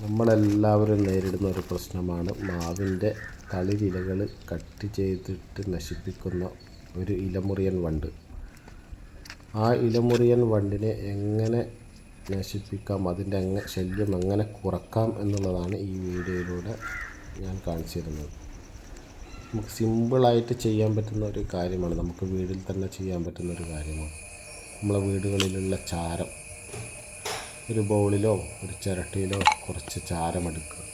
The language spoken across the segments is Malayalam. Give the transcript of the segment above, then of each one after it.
നമ്മളെല്ലാവരും നേരിടുന്ന ഒരു പ്രശ്നമാണ് മാവിന്റെ തളിരിലകൾ കട്ട് ചെയ്തിട്ട് നശിപ്പിക്കുന്ന ഒരു ഇലമുറിയൻ വണ്ട്. ആ ഇലമുറിയൻ വണ്ടിനെ എങ്ങനെ നശിപ്പിക്കാം അതിന്റെ എങ്ങനെ ശല്യം എങ്ങനെ കുറക്കാം എന്നുള്ളതാണ് ഈ വീഡിയോയിലൂടെ ഞാൻ കാണിച്ചു തരുന്നത് നമുക്ക് സിമ്പിളായിട്ട് ചെയ്യാൻ പറ്റുന്ന ഒരു കാര്യമാണ്. നമുക്ക് വീട്ടിൽ തന്നെ ചെയ്യാൻ പറ്റുന്ന ഒരു കാര്യമാണ്. നമ്മളെ വീടുകളിലുള്ള ചാരം. ഒരു ബൗളിലോ ഒരു ചിരട്ടിയിലോ കുറച്ച് ചാരമെടുക്കുക.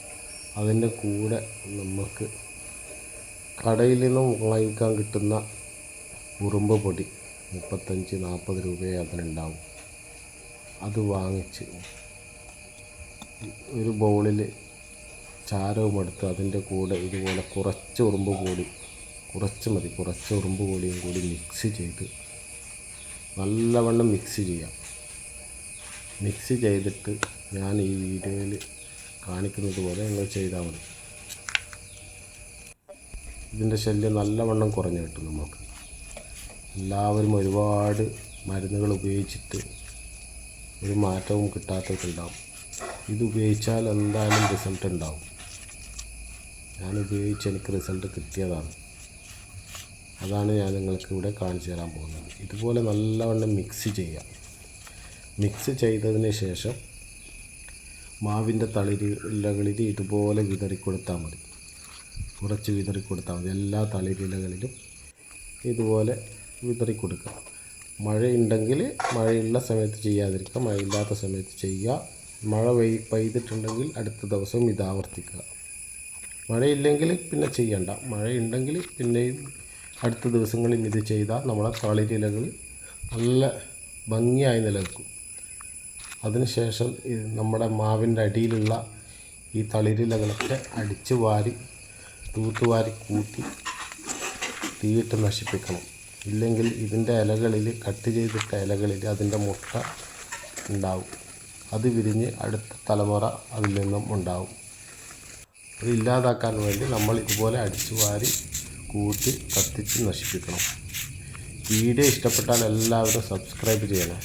അതിന്റെ കൂടെ നമുക്ക് കടയിൽ നിന്നും വാങ്ങിക്കാൻ കിട്ടുന്ന ഉറുമ്പ് പൊടി മുപ്പത്തഞ്ച് നാൽപ്പത് രൂപയെ അതിനുണ്ടാവും. അത് വാങ്ങിച്ച് ഒരു ബൗളിൽ ചാരവും എടുത്ത് അതിന്റെ കൂടെ ഇതുപോലെ കുറച്ച് ഉറുമ്പ് പൊടി കുറച്ച് മതി കുറച്ച് ഉറുമ്പ് പൊടിയും കൂടി മിക്സ് ചെയ്ത് നല്ലവണ്ണം മിക്സ് ചെയ്യാം. മിക്സ് ചെയ്തിട്ട് ഞാൻ ഈ വീഡിയോയിൽ കാണിക്കുന്നത് പോലെ നിങ്ങൾ ചെയ്താൽ മതി. ഇതിന്റെ ശല്യം നല്ലവണ്ണം കുറഞ്ഞു കിട്ടും നമുക്ക്. എല്ലാവരും ഒരുപാട് മരുന്നുകൾ ഉപയോഗിച്ചിട്ട് ഒരു മാറ്റവും കിട്ടാത്തതുണ്ടാവും. ഇത് ഉപയോഗിച്ചാൽ എന്തായാലും റിസൾട്ട് ഉണ്ടാവും. ഞാൻ ഉപയോഗിച്ച് എനിക്ക് റിസൾട്ട് കിട്ടിയതാണ്. അതാണ് ഞാൻ നിങ്ങൾക്ക് ഇവിടെ കാണിച്ചു തരാൻ പോകുന്നത്. ഇതുപോലെ നല്ലവണ്ണം മിക്സ് ചെയ്യാം. മിക്സ് ചെയ്തതിന് ശേഷം മാവിന്റെ തളിരിലകളിൽ ഇതുപോലെ വിതറി കൊടുത്താൽ മതി. കുറച്ച് വിതറി കൊടുത്താൽ മതി. എല്ലാ തളിരിലകളിലും ഇതുപോലെ വിതറി കൊടുക്കുക മഴയുണ്ടെങ്കിൽ മഴയുള്ള സമയത്ത് ചെയ്യാതിരിക്കുക. മഴയില്ലാത്ത സമയത്ത് ചെയ്യുക. മഴ പെയ് പെയ്തിട്ടുണ്ടെങ്കിൽ അടുത്ത ദിവസം ഇത് ആവർത്തിക്കുക. മഴയില്ലെങ്കിൽ പിന്നെ ചെയ്യണ്ട. മഴയുണ്ടെങ്കിൽ പിന്നെയും അടുത്ത ദിവസങ്ങളിൽ ഇത് ചെയ്താൽ നമ്മളെ തളിരിലകൾ നല്ല ഭംഗിയായി നിലനിൽക്കും. അതിനുശേഷം നമ്മുടെ മാവിന്റെ അടിയിലുള്ള ഈ തളിരിലകളൊക്കെ അടിച്ച് വാരി തൂത്തുവാരി കൂട്ടി തീയിട്ട് നശിപ്പിക്കണം. ഇല്ലെങ്കിൽ ഇതിന്റെ ഇലകളിൽ കട്ട് ചെയ്തിട്ട ഇലകളിൽ അതിന്റെ മുട്ട ഉണ്ടാവും. അത് വിരിഞ്ഞ് അടുത്ത തലമുറ അതിൽ നിന്നും ഉണ്ടാവും. അത് ഇല്ലാതാക്കാൻ വേണ്ടി നമ്മൾ ഇതുപോലെ അടിച്ചു വാരി കൂട്ടി കത്തിച്ച് നശിപ്പിക്കണം. വീഡിയോ ഇഷ്ടപ്പെട്ടാൽ എല്ലാവരും സബ്സ്ക്രൈബ് ചെയ്യണം.